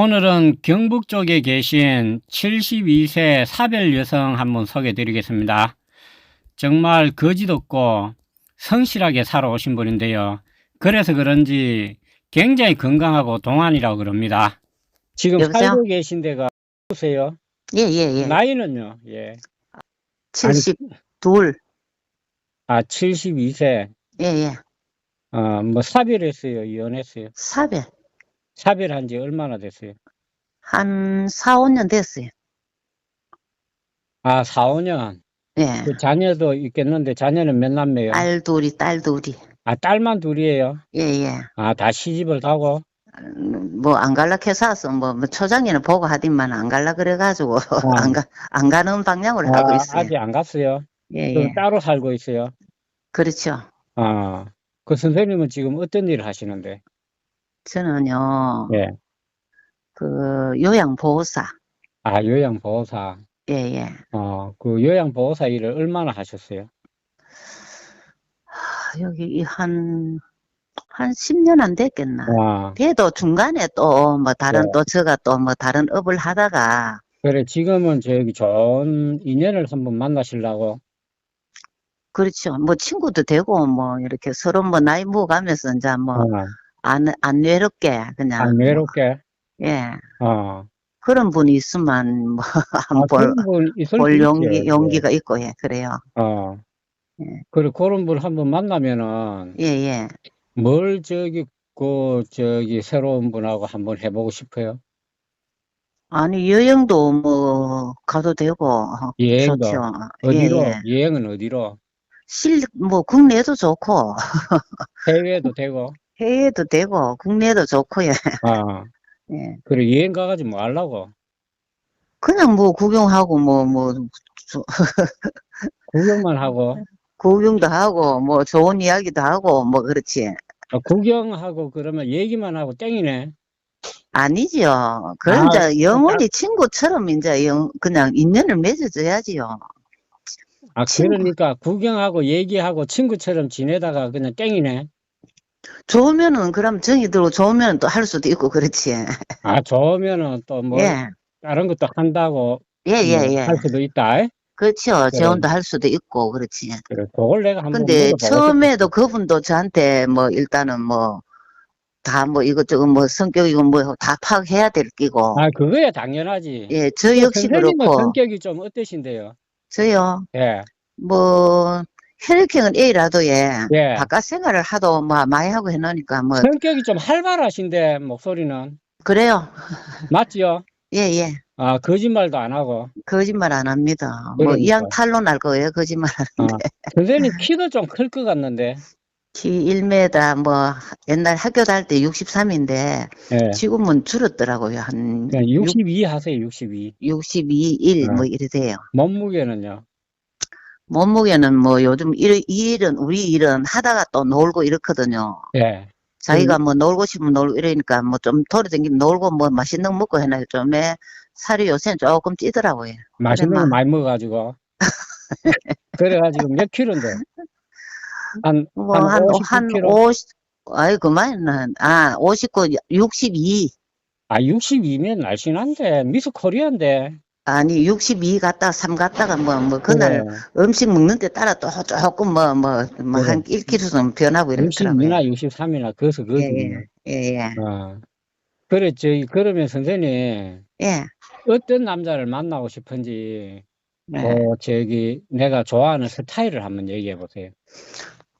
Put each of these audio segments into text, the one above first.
오늘은 경북 쪽에 계신 72세 사별 여성 한번 소개해 드리겠습니다. 정말 거짓 없고 성실하게 살아오신 분인데요. 그래서 그런지 굉장히 건강하고 동안이라고 그럽니다. 지금 여보세요? 살고 계신 데가 누구세요? 예, 예, 예. 나이는요? 예. 72. 아, 72세. 예, 예. 어, 뭐 사별했어요? 이혼했어요? 사별. 사별한 지 얼마나 됐어요? 한 4, 5년 됐어요. 아, 4, 5년. 예. 그 자녀도 있겠는데 자녀는 몇 남매요? 딸 둘이, 딸 둘이. 아, 딸만 둘이에요? 예, 예. 아, 다 시집을 가고? 뭐, 안 갈라 해서 뭐, 뭐, 초장에는 보고 하디만 안 갈라 그래가지고, 안 가, 안 가는 방향으로 하고 아, 있어요. 아직 안 갔어요? 예, 그럼 예. 따로 살고 있어요? 그렇죠. 아, 그 선생님은 지금 어떤 일을 하시는데? 저는요, 예. 그, 요양보호사. 아, 요양보호사. 예, 예. 어, 그 요양보호사 일을 얼마나 하셨어요? 아, 여기 이 한, 한 10년 안 됐겠나. 아, 걔도 중간에 또, 뭐, 다른 네. 또, 제가 또, 뭐, 다른 업을 하다가, 그래, 지금은 저기 좋은 인연을 한번 만나시려고? 그렇죠. 뭐 친구도 되고 뭐 이렇게 서로 뭐 나이 먹어가면서 이제 뭐 어, 안 안 외롭게 그냥 안 외롭게? 예 어. 그런 분이 있으면 뭐 아, 분 있을 볼수 용기. 용기가 있고 예 그래요. 어. 예. 그래, 그런 분 한번 만나면은, 예 예 뭘 저기, 그, 저기, 새로운 분하고 한번 해보고 싶어요? 아니 여행도 뭐 가도 되고 여행도. 좋죠. 어디로? 예 예 여행은 어디로? 실 뭐 국내도 좋고 해외도 되고? 해외도 되고 국내도 좋고 예. 아, 예. 그래, 여행 가가지고 뭐 하려고? 그냥 뭐 구경하고 뭐 뭐 구경만 하고, 구경도 하고 뭐 좋은 이야기도 하고 뭐 그렇지. 아, 구경하고 그러면 얘기만 하고 땡이네. 아니지요. 그런 아, 이제 영원히 친구처럼 이제 영, 그냥 인연을 맺어줘야지요. 아, 친구. 그러니까 구경하고 얘기하고 친구처럼 지내다가 그냥 땡이네. 좋으면은 그럼 정이 들고 좋으면 또 할 수도 있고 그렇지. 아, 좋으면은 또 뭐 예. 다른 것도 한다고 예, 예, 뭐 예. 할 수도 있다. 에? 그렇죠. 재혼도 할 수도 있고 그렇지. 그래, 그걸 내가 한번 근데. 처음에도 그분도 저한테 뭐 일단은 뭐 다 뭐 이것저것 뭐 성격이고 뭐 다 파악해야 될 끼고. 아, 그거야 당연하지. 예, 저 역시 그렇고 성격이 좀 어떠신데요? 저요. 예, 뭐 혈액형은 A라도 예. 예. 바깥 생활을 하도 뭐 많이 하고 해놓으니까 뭐 성격이 좀 활발하신데 목소리는 그래요. 맞지요? 예, 예. 아, 거짓말도 안 하고. 거짓말 안 합니다. 뭐 그러니까. 이왕 탈로 날 거예요. 거짓말. 아, 선생님 키도 좀 클 것 같는데. 키 1m 뭐 옛날 학교 다닐 때 63인데 예. 지금은 줄었더라고요. 한 그냥 62 하세요, 62. 62, 1 어. 뭐 이래 돼요. 몸무게는요? 몸무게는 뭐 요즘 일, 이 일은 우리 일은 하다가 또 놀고 이렇거든요. 예. 자기가 뭐 놀고 싶으면 놀고 이러니까 뭐 좀 돌아다니면 놀고 뭐 맛있는 거 먹고 해놔요. 좀에 살이 요새는 조금 찌더라고요. 맛있는 거 그래, 많이 먹어가지고. 그래가지고 몇 킬로인데? 한, 뭐 한 한59한 킬로? 50, 아이 그만은 아 59, 62 아, 62면 날씬한데, 미스 코리아인데. 아니 62 갔다가 3 갔다가 뭐뭐 그날 그래. 음식 먹는 데 따라 또 조금 뭐뭐뭐한 그래. 1kg는 변하고 이렇더라고요. 62나 63이나, 그래서 예, 그거든요. 예, 예, 예, 어. 그래, 저희, 그러면 선생님, 예. 어떤 남자를 만나고 싶은지, 네. 뭐, 저기, 내가 좋아하는 스타일을 한번 얘기해 보세요.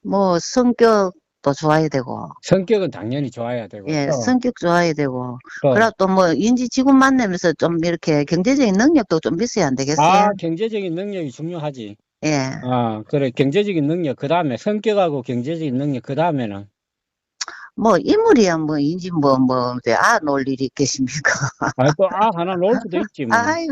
뭐 성격 도 좋아야 되고, 성격은 당연히 좋아야 되고. 예, 또, 성격 좋아야 되고, 또, 그리고 또뭐 인지 직원 만나면서 좀 이렇게 경제적인 능력도 좀 있어야 안 되겠어요? 아, 경제적인 능력이 중요하지. 예. 아, 그래. 경제적인 능력, 그 다음에 성격하고 경제적인 능력, 그 다음에는. 뭐 인물이야 뭐 인지 뭐뭐 아놀 일이 있겠습니까? 아, 또, 아, 하나 놓을 수도 있지, 뭐. 아이고,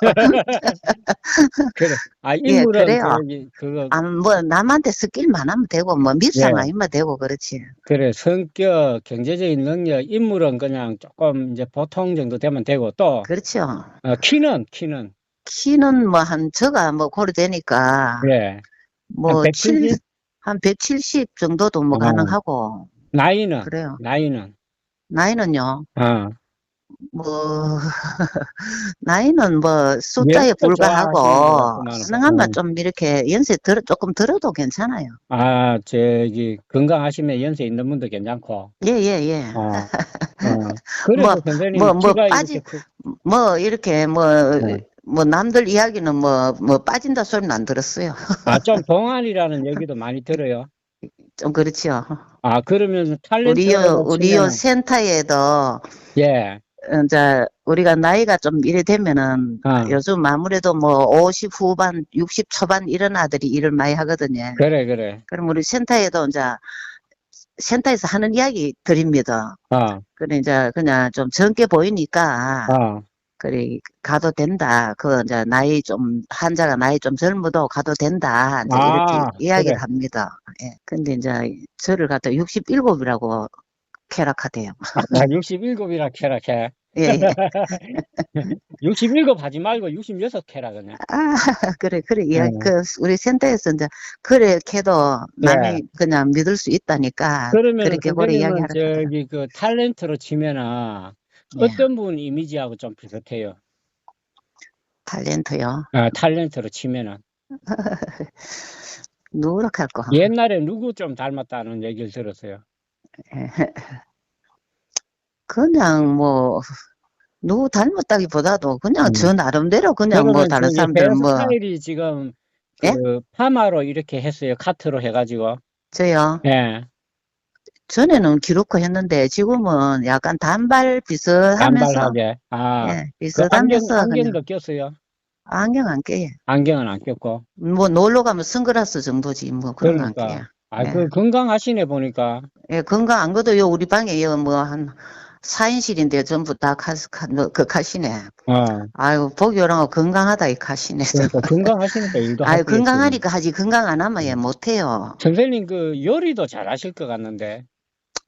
그래. 아, 예, 인물은, 그래요. 저기, 그거, 아뭐 남한테 스킬만 하면 되고 뭐 밉상 예. 아니면 되고 그렇지. 그래. 성격, 경제적인 능력, 인물은 그냥 조금 이제 보통 정도 되면 되고, 또, 그렇죠. 어, 키는, 키는. 키는 뭐 한 저가 뭐 고려되니까 예. 뭐한 170? 7, 한170 정도도 뭐 어. 가능하고 나이는, 그래요. 나이는. 나이는요. 어, 뭐, 나이는 뭐, 숫자에 불과하고, 좋아하시는 가능하면 같구만. 좀 이렇게 연세 들, 조금 들어도 괜찮아요. 아, 저기, 건강하시면 연세 있는 분도 괜찮고. 예, 예, 예. 어, 어. 그래도 뭐, 선생님, 뭐, 뭐, 키가 빠지- 이렇게 크- 뭐, 이렇게 뭐, 네. 뭐, 남들 이야기는 뭐, 뭐, 빠진다 소리는 안 들었어요. 아, 좀 동안이라는 얘기도 많이 들어요. 좀 그렇지요. 아, 그러면 우리 요, 탤런트로 우리 요 치면은- 센터에도, 예, 이제, 우리가 나이가 좀 이래 되면은, 어. 요즘 아무래도 뭐, 50 후반, 60 초반 이런 아들이 일을 많이 하거든요. 그래, 그래. 그럼 우리 센터에도 이제, 센터에서 하는 이야기 드립니다. 어, 그래, 이제, 그냥 좀 젊게 보이니까, 어. 그래, 가도 된다. 그, 이제, 나이 좀, 환자가 나이 좀 젊어도 가도 된다. 이제 아, 이렇게 이야기를 그래. 합니다. 예. 근데 이제, 저를 갖다 67이라고 쾌락하대요. 나 67이라 캐락해. 예, 예. 67 하지 말고 66 캐라, 그냥. 아, 그래, 그래. 예, 음. 그, 우리 센터에서 이제, 그래, 캐도 남이 네. 그냥 믿을 수 있다니까. 그러면 그렇게 오래 이야기하라. 저기 그 탤런트로 치면은 예. 어떤 분 이미지하고 좀 비슷해요. 탤런트요. 아, 탤런트로 치면은. 누락할 거. 옛날에 누구 좀 닮았다는 얘기를 들었어요. 그냥 뭐, 누구 닮았다기보다도 그냥 음. 저 나름대로 그냥 뭐 다른 사람들 뭐, 헤어스타일이 지금 예? 그 파마로 이렇게 했어요. 카트로 해가지고. 저요. 예. 전에는 기르고 했는데 지금은 약간 단발 비슷하면서, 단발하게. 아, 예, 그 안경, 비슷하면서 그냥 안경도 꼈어요. 안경 안 껴요. 안경은 안 꼈고. 뭐 놀러 가면 선글라스 정도지 뭐 그런 거안 그러니까. 껴요. 아, 예. 그 건강하시네 보니까. 예, 건강 안 거도요. 우리 방에 뭐한 4인실인데 전부 다 가, 가, 뭐, 그 가시네. 어. 아유, 보기 오라고 건강하다 이 가시네. 그러니까 건강하시니까 일도 아유. 건강하니까 하지 건강 안 하면 얘 못해요. 선생님 그 요리도 잘 하실 것 같는데.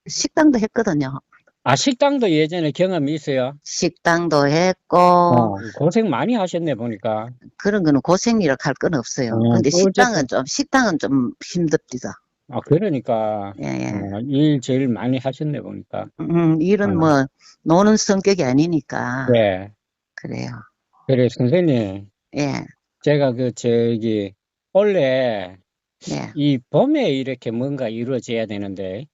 식당도 했거든요. 아, 식당도 예전에 경험이 있어요? 식당도 했고 어, 고생 많이 하셨네, 보니까. 그런 거는 고생이라 할 건 없어요. 어, 근데 뭐 식당은 좀 식당은 좀 힘듭니다. 아, 그러니까, 예, 예. 어, 일 제일 많이 하셨네, 보니까. 음, 일은 어. 뭐 노는 성격이 아니니까 네. 그래요. 그래, 선생님. 예, 제가 그, 저기, 원래 예. 이 봄에 이렇게 뭔가 이루어져야 되는데,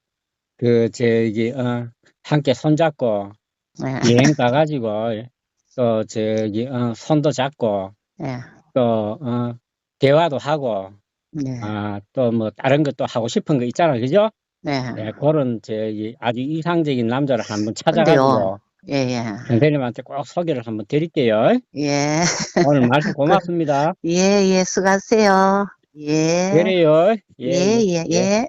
그, 저기, 어, 함께 손잡고 예, 여행 가가지고, 또 저기, 어, 손도 잡고, 예, 또, 어, 대화도 하고, 예, 아, 또 뭐 다른 것도 하고 싶은 거 있잖아, 그죠? 네, 네, 그런 저기 아주 이상적인 남자를 한번. 찾아가지고 예, 예, 선생님한테 꼭 소개를 한번 드릴게요. 예, 오늘 말씀 고맙습니다. 예, 예, 수고하세요. 예, 그래요. 예, 예, 예.